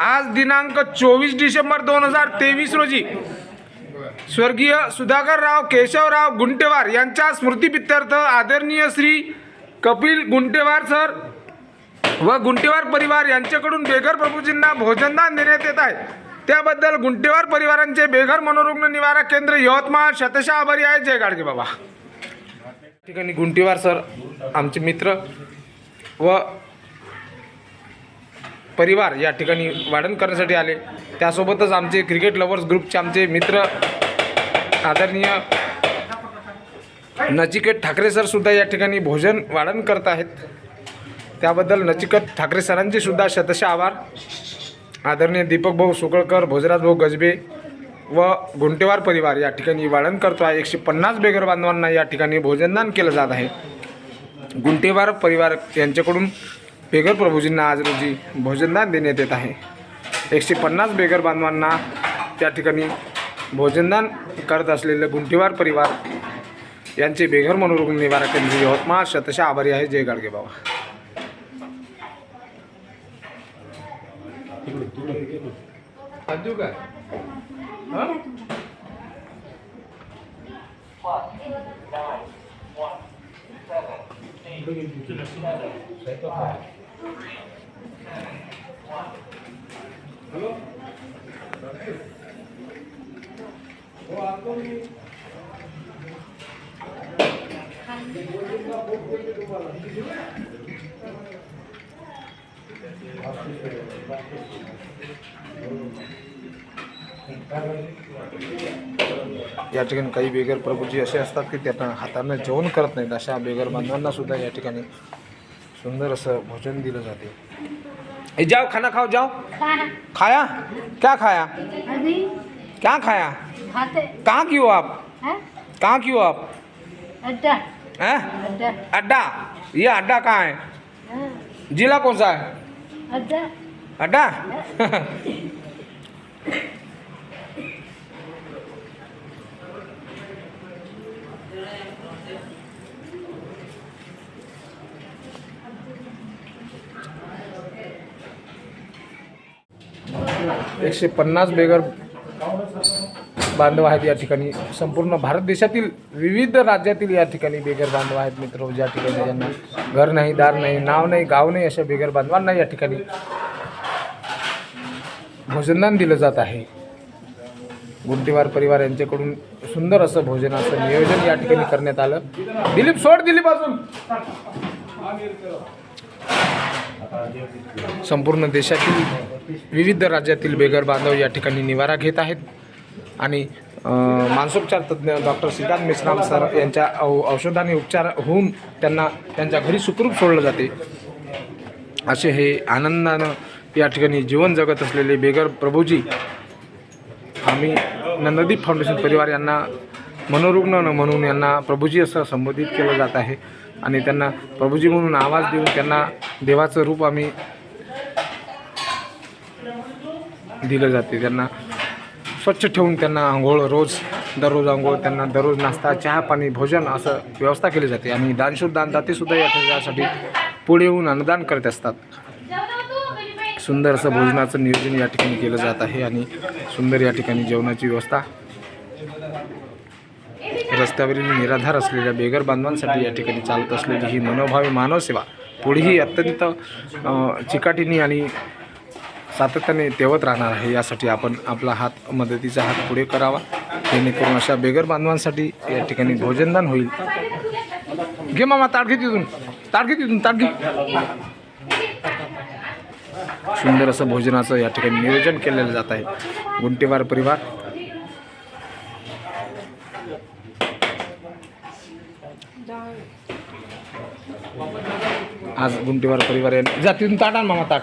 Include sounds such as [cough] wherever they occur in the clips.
आज दिनांक चोवीस डिसेंबर दोन हजार तेवीस रोजी स्वर्गीय सुधाकरराव केशवराव गुंटेवार यांच्या स्मृतीपित्यर्थ आदरणीय श्री कपिल गुंटेवार सर व गुंटेवार परिवार यांच्याकडून बेघर प्रभूजींना भोजनदान देण्यात येत आहे. त्याबद्दल गुंटेवार परिवारांचे बेघर मनोरुग्ण निवारा केंद्र यवतमाळ शतशा आभारी आहे. जय गाडगे बाबा. ठिकाणी गुंटेवार सर आमचे मित्र व परिवार या ठिकाणी वाढण करण्यासाठी आले. त्यासोबतच आमचे क्रिकेट लवर्स ग्रुपचे आमचे मित्र आदरणीय नचिकेत ठाकरे सरसुद्धा या ठिकाणी भोजन वाढण करत आहेत. त्याबद्दल नचिकेत ठाकरे सरांचे सुद्धा शतश आभार. आदरणीय दीपक भाऊ सुकळकर भोजराज भाऊ गजबे व गुंटेवार परिवार या ठिकाणी वाढण करतो आहे. एकशे पन्नास बेघर बांधवांना या ठिकाणी भोजनदान केलं जात आहे. गुंटेवार परिवार यांच्याकडून बेघर प्रभूजींना आज रोजी भोजनदान देण्यात येत आहे. एकशे पन्नास बेघर बांधवांना त्या ठिकाणी भोजनदान करत असलेले गुंठीवार परिवार यांचे बेघर मनोरुग्ण निवारा केंद्र यवतमाळ शतशा आभारी आहे. जय गाडगे बाबा. या ठिकाणी काही बेगर प्रभूजी असे असतात की त्यांना हाताने जेवण करत नाहीत अशा बेगर बांधवांना सुद्धा या ठिकाणी सुंदर असं भोजन दिलं जाते. ए जाओ खाना खाओ जाओ. खाया. क्या खाया? अभी. क्या खाया? खाते कहाँ की हो आप? हैं? कहाँ की हो आप? अड्डा. हैं? अड्डा. अड्डा? ये अड्डा कहाँ है? हाँ, जिला कौन सा है? अड्डा. [laughs] एकशे पन्नास बेगर बांधव आहेत या ठिकाणी. संपूर्ण भारत देशातील विविध राज्यातील या ठिकाणी बेगर बांधव आहेत मित्र. ज्या ठिकाणी ज्यांना घर नाही दार नाही नाव नाही गाव नाही अशा बेगर बांधवांना या ठिकाणी भोजनदान दिलं जात आहे. गुंटीवार परिवार यांच्याकडून सुंदर असं भोजनाचं नियोजन या ठिकाणी करण्यात आलं. दिलीप सोड दिलीप अजून. संपूर्ण देशातील विविध राज्यातील बेघर बांधव या ठिकाणी निवारा घेत आहेत. आणि मानसोपचार तज्ज्ञ डॉक्टर सिद्धार्थ मेश्राम सर यांच्या औ औषधाने उपचार होऊन त्यांना त्यांच्या घरी सुखरूप सोडलं जाते. असे हे आनंदानं या ठिकाणी जीवन जगत असलेले बेगर प्रभूजी आम्ही नंददीप फाउंडेशन परिवार यांना मनोरुग्ण म्हणून यांना प्रभूजी असं संबोधित केलं जात आहे. आणि त्यांना प्रभूजी म्हणून आवाज देऊन त्यांना देवाचं रूप आम्ही दिलं जाते. त्यांना स्वच्छ ठेवून त्यांना आंघोळ रोज दररोज आंघोळ त्यांना दररोज नाश्ता चहा पाणी भोजन असं व्यवस्था केली जाते. आणि दानशूर दानदातेसुद्धा या ठिकाणासाठी पुढे येऊन अन्नदान करत असतात. सुंदर असं भोजनाचं नियोजन या ठिकाणी केलं जात आहे आणि सुंदर या ठिकाणी जेवणाची व्यवस्था रस्त्यावरील निराधार असलेल्या बेगर बांधवांसाठी या ठिकाणी चालत असलेली ही मनोभावी मानवसेवा पुढेही अत्यंत चिकाटीने आणि सातत्याने तेवत राहणार आहे. यासाठी आपण आपला हात मदतीचा हात पुढे करावा. जेणेकरून अशा बेगर बांधवांसाठी या ठिकाणी भोजनदान होईल. घे मामा ताट घे तिथून. ताट घे तिथून ताट घे. सुंदर असं भोजनाचं या ठिकाणी नियोजन केलेलं जात आहे. गुंटेवार परिवार आज गुंटीवार परिवार यांनी जा तिथून ताट आण मामा ताट.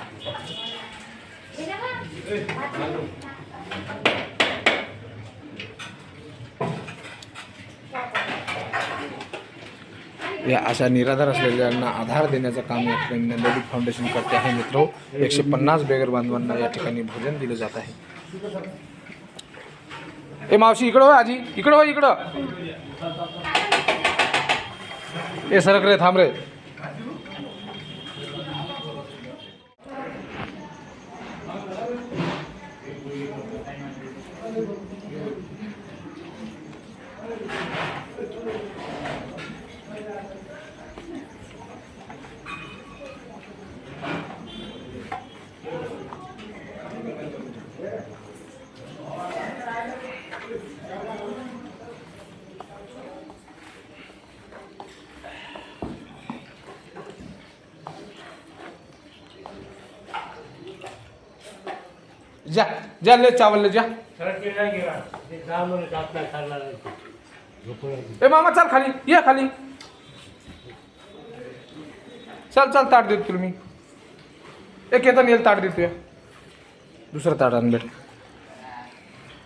या अशा निराधार असलेल्यांना आधार देण्याचं काम या ठिकाणी ललित फाउंडेशन करते आहे मित्र. एकशे पन्नास बेगर बांधवांना या ठिकाणी भोजन दिलं जात आहे. ए मावशी इकडं हो आजी. इकडं हो इकडं. ए सरक रे थांब रे. जा जा ले चावल ले जा ए मामा चल खाली. ये खाली. चल चल ताट देतो तुला मी. एक येताना येईल ताट देतो या. दुसरं ताट आण भेट.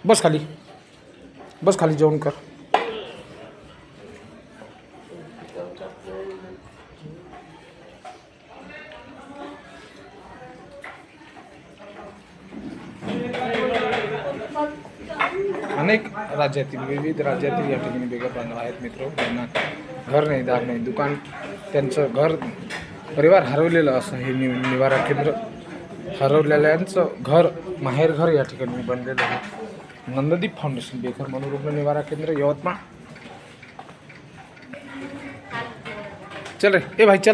बस खाली. बस खाली जेवण कर. अनेक राज्यातील विविध राज्यातील या ठिकाणी बेघर बांधव आहेत मित्र. त्यांना घर नाही दार नाही दुकान त्यांचं घर परिवार हरवलेलं असं हे नि निवारा केंद्र. हरवलेल्यांचं घर माहेर घर या ठिकाणी बनलेलं आहे. नंददीप फाउंडेशन बेघर मनोरुग्ण निवारा केंद्र यवतमाळ. चल रे ए भाई चल.